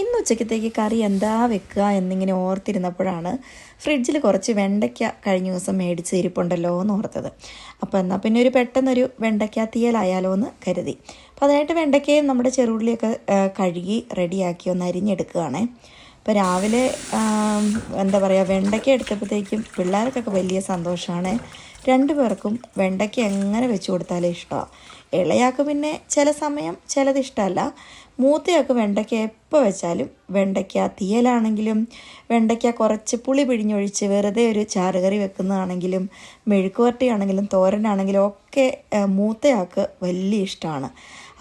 ഇന്ന് ഉച്ചക്കത്തേക്ക് കറി എന്താ വെക്കുക എന്നിങ്ങനെ ഓർത്തിരുന്നപ്പോഴാണ് ഫ്രിഡ്ജിൽ കുറച്ച് വെണ്ടയ്ക്ക കഴിഞ്ഞ ദിവസം മേടിച്ച് ഇരിപ്പുണ്ടല്ലോ എന്ന് ഓർത്തത്. അപ്പോൾ എന്നാൽ പിന്നെ ഒരു പെട്ടെന്നൊരു വെണ്ടയ്ക്ക തീയലായാലോ എന്ന് കരുതി. അപ്പോൾ അതിനായിട്ട് വെണ്ടയ്ക്കയും നമ്മുടെ ചെറുള്ളിയൊക്കെ കഴുകി റെഡിയാക്കി ഒന്ന് അരിഞ്ഞെടുക്കുകയാണേ. അപ്പോൾ രാവിലെ എന്താ പറയുക വെണ്ടയ്ക്ക എടുത്തപ്പോഴത്തേക്കും പിള്ളേർക്കൊക്കെ വലിയ സന്തോഷമാണ്. രണ്ടു പേർക്കും വെണ്ടയ്ക്ക എങ്ങനെ വെച്ച് കൊടുത്താലേ ഇഷ്ടമാണ് ഇളയാൾക്ക് പിന്നെ ചില സമയം ചിലത് ഇഷ്ടമല്ല. മൂത്തയാൾക്ക് വെണ്ടയ്ക്ക എപ്പോൾ വെച്ചാലും വെണ്ടയ്ക്ക തീയലാണെങ്കിലും വെണ്ടയ്ക്ക കുറച്ച് പുളി പിഴിഞ്ഞൊഴിച്ച് വെറുതെ ഒരു ചാറുകറി വെക്കുന്നതാണെങ്കിലും മെഴുക്കുവരട്ടിയാണെങ്കിലും തോരനാണെങ്കിലും ഒക്കെ മൂത്തയാൾക്ക് വലിയ ഇഷ്ടമാണ്.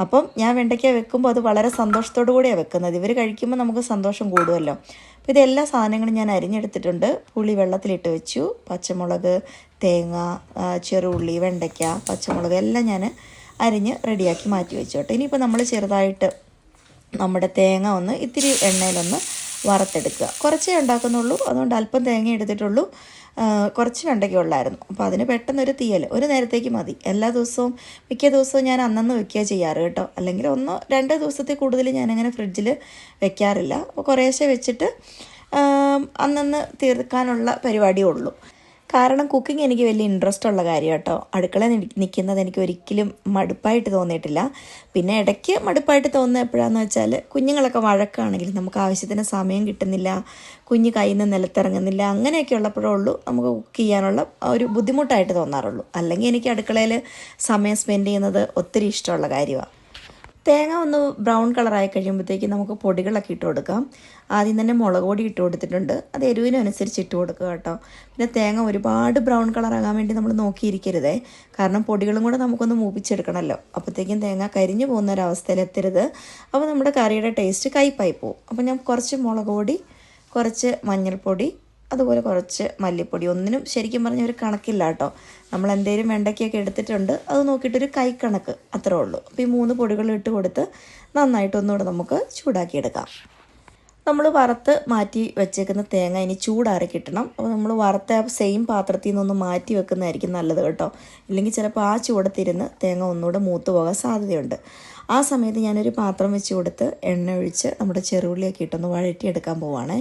അപ്പം ഞാൻ വെണ്ടയ്ക്ക വെക്കുമ്പോൾ അത് വളരെ സന്തോഷത്തോടു കൂടിയാണ് വെക്കുന്നത്. ഇവർ കഴിക്കുമ്പോൾ നമുക്ക് സന്തോഷം കൂടുമല്ലോ അപ്പോൾ ഇതെല്ലാ സാധനങ്ങളും ഞാൻ അരിഞ്ഞെടുത്തിട്ടുണ്ട്. പുളി വെള്ളത്തിലിട്ട് വെച്ചു. പച്ചമുളക് തേങ്ങ ചെറുള്ളി വെണ്ടയ്ക്ക പച്ചമുളക് എല്ലാം ഞാൻ അരിഞ്ഞ് റെഡിയാക്കി മാറ്റി വെച്ചോട്ടെ. ഇനിയിപ്പോൾ നമ്മൾ ചെറുതായിട്ട് നമ്മുടെ തേങ്ങ ഒന്ന് ഇത്തിരി എണ്ണയിലൊന്ന് വറുത്തെടുക്കുക. കുറച്ചേ ഉണ്ടാക്കുന്നുള്ളൂ. അതുകൊണ്ട് അല്പം തേങ്ങ എടുത്തിട്ടുള്ളൂ. കുറച്ച് വെണ്ടയ്ക്ക ഉള്ളായിരുന്നു. അപ്പോൾ അതിന് പെട്ടെന്നൊരു തീയൽ ഒരു നേരത്തേക്ക് മതി. എല്ലാ ദിവസവും മിക്ക ദിവസവും ഞാൻ അന്നന്ന് വെക്കുക ചെയ്യാറ് കേട്ടോ. അല്ലെങ്കിൽ ഒന്നോ രണ്ടോ ദിവസത്തിൽ കൂടുതൽ ഞാനങ്ങനെ ഫ്രിഡ്ജിൽ വെക്കാറില്ല. അപ്പോൾ കുറേശ്ശെ വെച്ചിട്ട് അന്നന്ന് തീർക്കാനുള്ള പരിപാടിയേ ഉള്ളൂ. കാരണം കുക്കിംഗ് എനിക്ക് വലിയ ഇൻട്രസ്റ്റ് ഉള്ള കാര്യം കേട്ടോ അടുക്കള നിൽക്കുന്നത് എനിക്ക് ഒരിക്കലും മടുപ്പായിട്ട് തോന്നിയിട്ടില്ല. പിന്നെ ഇടയ്ക്ക് മടുപ്പായിട്ട് തോന്നുന്ന എപ്പോഴാന്ന് വെച്ചാൽ കുഞ്ഞുങ്ങളൊക്കെ വഴക്കാണെങ്കിൽ നമുക്ക് ആവശ്യത്തിന് സമയം കിട്ടുന്നില്ല. കുഞ്ഞ് കയ്യിൽ നിന്ന് നിലത്തിറങ്ങുന്നില്ല. അങ്ങനെയൊക്കെ ഉള്ളപ്പോഴുള്ളൂ നമുക്ക് കുക്ക് ചെയ്യാനുള്ള ഒരു ബുദ്ധിമുട്ടായിട്ട് തോന്നാറുള്ളൂ. അല്ലെങ്കിൽ എനിക്ക് അടുക്കളയിൽ സമയം സ്പെൻഡ് ചെയ്യുന്നത് ഒത്തിരി ഇഷ്ടമുള്ള കാര്യമാണ് തേങ്ങ ഒന്ന് ബ്രൗൺ കളറായി കഴിയുമ്പോഴത്തേക്ക് നമുക്ക് പൊടികളൊക്കെ ഇട്ട് കൊടുക്കാം. ആദ്യം തന്നെ മുളക് പൊടി ഇട്ട് കൊടുത്തിട്ടുണ്ട്. അത് എരിവിനനുസരിച്ച് ഇട്ട് കൊടുക്കുക കേട്ടോ. പിന്നെ തേങ്ങ ഒരുപാട് ബ്രൗൺ കളറാകാൻ വേണ്ടി നമ്മൾ നോക്കിയിരിക്കരുതേ. കാരണം പൊടികളും കൂടെ നമുക്കൊന്ന് മൂപ്പിച്ചെടുക്കണമല്ലോ. അപ്പോഴത്തേക്കും തേങ്ങ കരിഞ്ഞു പോകുന്ന ഒരവസ്ഥയിൽ എത്തരുത്. അപ്പോൾ നമ്മുടെ കറിയുടെ ടേസ്റ്റ് കയ്പായി പോകും അപ്പോൾ ഞാൻ കുറച്ച് മുളക് പൊടി കുറച്ച് മഞ്ഞൾപ്പൊടി അതുപോലെ കുറച്ച് മല്ലിപ്പൊടി. ഒന്നിനും ശരിക്കും പറഞ്ഞ ഒരു കണക്കില്ല കേട്ടോ. നമ്മൾ എന്തെങ്കിലും വെണ്ടയ്ക്കൊക്കെ എടുത്തിട്ടുണ്ട് അത് നോക്കിയിട്ടൊരു കൈക്കണക്ക് അത്രേ ഉള്ളൂ. അപ്പോൾ ഈ മൂന്ന് പൊടികൾ ഇട്ട് കൊടുത്ത് നന്നായിട്ട് ഒന്നുകൂടെ നമുക്ക് ചൂടാക്കിയെടുക്കാം. നമ്മൾ വറുത്ത് മാറ്റി വെച്ചേക്കുന്ന തേങ്ങ ഇനി ചൂടാറി കിട്ടണം. അപ്പോൾ നമ്മൾ വറുത്ത സെയിം പാത്രത്തിൽ നിന്നൊന്ന് മാറ്റി വെക്കുന്നതായിരിക്കും നല്ലത് കേട്ടോ. ഇല്ലെങ്കിൽ ചിലപ്പോൾ ആ ചൂടത്തിരുന്ന് തേങ്ങ ഒന്നുകൂടെ മൂത്ത് പോകാൻ സാധ്യതയുണ്ട്. ആ സമയത്ത് ഞാനൊരു പാത്രം വെച്ച് കൊടുത്ത് എണ്ണ ഒഴിച്ച് നമ്മുടെ ചെറുള്ളിയൊക്കെ ഇട്ടൊന്ന് വഴറ്റിയെടുക്കാൻ പോവാണ്.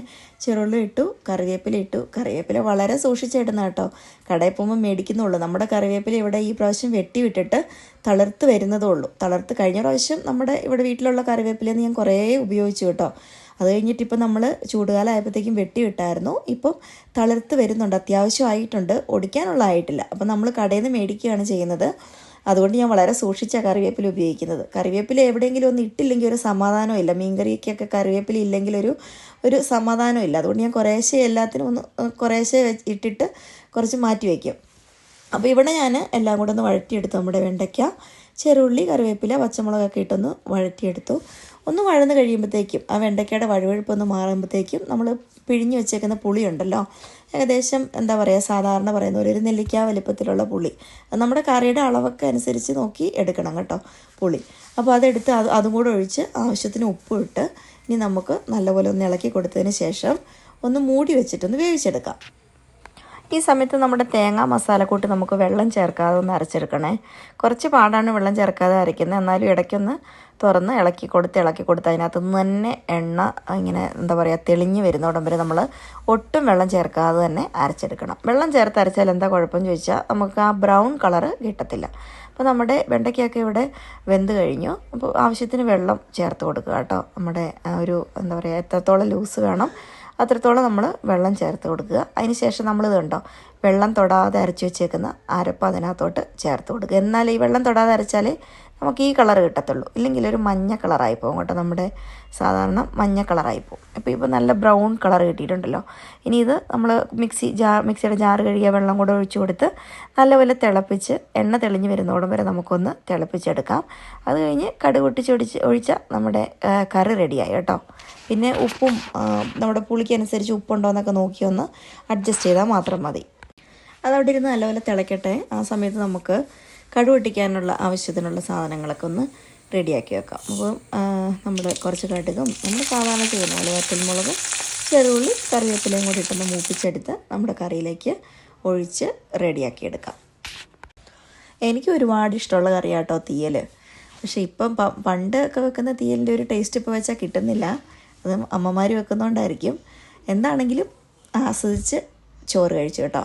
ചെറുള്ളി ഇട്ടു കറിവേപ്പില ഇട്ടു. കറിവേപ്പില വളരെ സൂക്ഷിച്ചിടുന്ന കേട്ടോ. കടയിൽ പോകുമ്പോൾ മേടിക്കുന്നുള്ളൂ. നമ്മുടെ കറിവേപ്പില ഇവിടെ ഈ പ്രാവശ്യം വെട്ടി വിട്ടിട്ട് തളിർത്ത് വരുന്നതേ ഉള്ളൂ. തളർത്ത് കഴിഞ്ഞ പ്രാവശ്യം നമ്മുടെ ഇവിടെ വീട്ടിലുള്ള കറിവേപ്പിലയിൽ ഞാൻ കുറേ ഉപയോഗിച്ചു കേട്ടോ. അത് കഴിഞ്ഞിട്ട് ഇപ്പം നമ്മൾ ചൂടുകാലം ആയപ്പോഴത്തേക്കും വെട്ടി വിട്ടായിരുന്നു. ഇപ്പം തളിർത്ത് വരുന്നുണ്ട്. അത്യാവശ്യമായിട്ടുണ്ട്. ഒടിക്കാനുള്ള ആയിട്ടില്ല. അപ്പം നമ്മൾ കടയിൽ നിന്ന് മേടിക്കുകയാണ് ചെയ്യുന്നത്. അതുകൊണ്ട് ഞാൻ വളരെ സൂക്ഷിച്ച കറിവേപ്പില ഉപയോഗിക്കുന്നത്. കറിവേപ്പില എവിടെയെങ്കിലും ഒന്ന് ഇട്ടില്ലെങ്കിൽ ഒരു സമാധാനം ഇല്ല. മീൻകറിക്കൊക്കെ കറിവേപ്പില ഇല്ലെങ്കിൽ ഒരു ഒരു സമാധാനം ഇല്ല. അതുകൊണ്ട് ഞാൻ കുറേശ്ശെ എല്ലാത്തിനും ഒന്ന് കുറേശ്ശേ ഇട്ടിട്ട് കുറച്ച് മാറ്റി വയ്ക്കും. അപ്പോൾ ഇവിടെ ഞാൻ എല്ലാം കൂടെ ഒന്ന് വഴറ്റിയെടുത്തു. നമ്മുടെ വെണ്ടയ്ക്ക ചെറുള്ളി കറിവേപ്പില പച്ചമുളകൊക്കെ ഇട്ടൊന്ന് വഴറ്റിയെടുത്തു. ഒന്ന് വഴന്ന് കഴിയുമ്പോഴത്തേക്കും ആ വെണ്ടയ്ക്കയുടെ വഴുവഴുപ്പൊന്ന് മാറുമ്പോഴത്തേക്കും നമ്മൾ പിഴിഞ്ഞ് വെച്ചേക്കുന്ന പുളിയുണ്ടല്ലോ. ഏകദേശം എന്താ പറയുക സാധാരണ പറയുന്ന ഒരു നെല്ലിക്ക വലിപ്പത്തിലുള്ള പുളി. നമ്മുടെ കറിയുടെ അളവൊക്കെ അനുസരിച്ച് നോക്കി എടുക്കണം കേട്ടോ പുളി. അപ്പോൾ അതെടുത്ത് അത് അതും കൂടെ ഒഴിച്ച് ആവശ്യത്തിന് ഉപ്പും ഇട്ട് ഇനി നമുക്ക് നല്ലപോലെ ഒന്ന് ഇളക്കി കൊടുത്തതിന് ശേഷം ഒന്ന് മൂടി വെച്ചിട്ടൊന്ന് വേവിച്ചെടുക്കാം. ഈ സമയത്ത് നമ്മുടെ തേങ്ങ മസാലക്കൂട്ട് നമുക്ക് വെള്ളം ചേർക്കാതെ ഒന്ന് അരച്ചെടുക്കണേ. കുറച്ച് പാടാണ് വെള്ളം ചേർക്കാതെ അരയ്ക്കുന്നത്. എന്നാലും ഇടയ്ക്കൊന്ന് തുറന്ന് ഇളക്കി കൊടുത്ത് ഇളക്കി കൊടുത്ത് അതിനകത്ത് നിന്ന് തന്നെ എണ്ണ ഇങ്ങനെ എന്താ പറയുക തെളിഞ്ഞ് വരുന്നോടം വരെ നമ്മൾ ഒട്ടും വെള്ളം ചേർക്കാതെ തന്നെ അരച്ചെടുക്കണം. വെള്ളം ചേർത്ത് അരച്ചാൽ എന്താ കുഴപ്പമെന്ന് ചോദിച്ചാൽ നമുക്ക് ആ ബ്രൗൺ കളറ് കിട്ടത്തില്ല. അപ്പോൾ നമ്മുടെ വെണ്ടയ്ക്കൊക്കെ ഇവിടെ വെന്ത് കഴിഞ്ഞു. അപ്പോൾ ആവശ്യത്തിന് വെള്ളം ചേർത്ത് കൊടുക്കുക കേട്ടോ. നമ്മുടെ ഒരു എന്താ പറയുക എത്രത്തോളം ലൂസ് വേണം അത്രത്തോളം നമ്മൾ വെള്ളം ചേർത്ത് കൊടുക്കുക. അതിന് ശേഷം കണ്ടോ? വെള്ളം തൊടാതെ അരച്ച് വെച്ചേക്കുന്ന അരപ്പ് അതിനകത്തോട്ട് ചേർത്ത് കൊടുക്കുക. എന്നാൽ ഈ വെള്ളം തൊടാതെ അരച്ചാലേ നമുക്ക് ഈ കളർ കിട്ടത്തുള്ളൂ. ഇല്ലെങ്കിൽ ഒരു മഞ്ഞ കളറായി പോകും കേട്ടോ. നമ്മുടെ സാധാരണ മഞ്ഞ കളറായി പോകും. അപ്പോൾ ഇപ്പോൾ നല്ല ബ്രൗൺ കളർ കിട്ടിയിട്ടുണ്ടല്ലോ. ഇനി ഇത് നമ്മൾ മിക്സി ജാർ മിക്സിയുടെ ജാറ് കഴുകിയ വെള്ളം കൂടെ ഒഴിച്ചു കൊടുത്ത് നല്ലപോലെ തിളപ്പിച്ച് എണ്ണ തെളിഞ്ഞ് വരുന്നോടം വരെ നമുക്കൊന്ന് തിളപ്പിച്ചെടുക്കാം. അത് കഴിഞ്ഞ് കടുക് ഒടിച്ച് ഒഴിച്ചാൽ നമ്മുടെ കറി റെഡിയായി കേട്ടോ. പിന്നെ ഉപ്പും നമ്മുടെ പുളിക്കനുസരിച്ച് ഉപ്പുണ്ടോ എന്നൊക്കെ നോക്കി ഒന്ന് അഡ്ജസ്റ്റ് ചെയ്താൽ മാത്രം മതി. അതവിടെ ഇരുന്ന് നല്ലപോലെ തിളക്കട്ടെ. ആ സമയത്ത് നമുക്ക് കടുക് പൊട്ടിക്കാനുള്ള ആവശ്യത്തിനുള്ള സാധനങ്ങളൊക്കെ ഒന്ന് റെഡിയാക്കി വെക്കാം. അപ്പോൾ നമ്മൾ കുറച്ച് കടുകും നമ്മൾ സാധാരണ ചെയ്യുന്ന പോലെ വറ്റൽമുളകും ചെറുള്ളി കറിവേപ്പിലയും കൂടി ഇട്ടൊന്ന് മൂപ്പിച്ചെടുത്ത് നമ്മുടെ കറിയിലേക്ക് ഒഴിച്ച് റെഡിയാക്കി എടുക്കാം. എനിക്ക് ഒരുപാട് ഇഷ്ടമുള്ള കറിയാട്ടോ തീയൽ പക്ഷേ ഇപ്പം പണ്ട് ഒക്കെ വെക്കുന്ന തീയലിന്റെ ഒരു ടേസ്റ്റ് ഇപ്പോൾ വെച്ചാൽ കിട്ടുന്നില്ല. അത് അമ്മമാർ വെക്കുന്നതുകൊണ്ടായിരിക്കും എന്താണെങ്കിലും ആസ്വദിച്ച് ചോറ് കഴിച്ചു കേട്ടോ.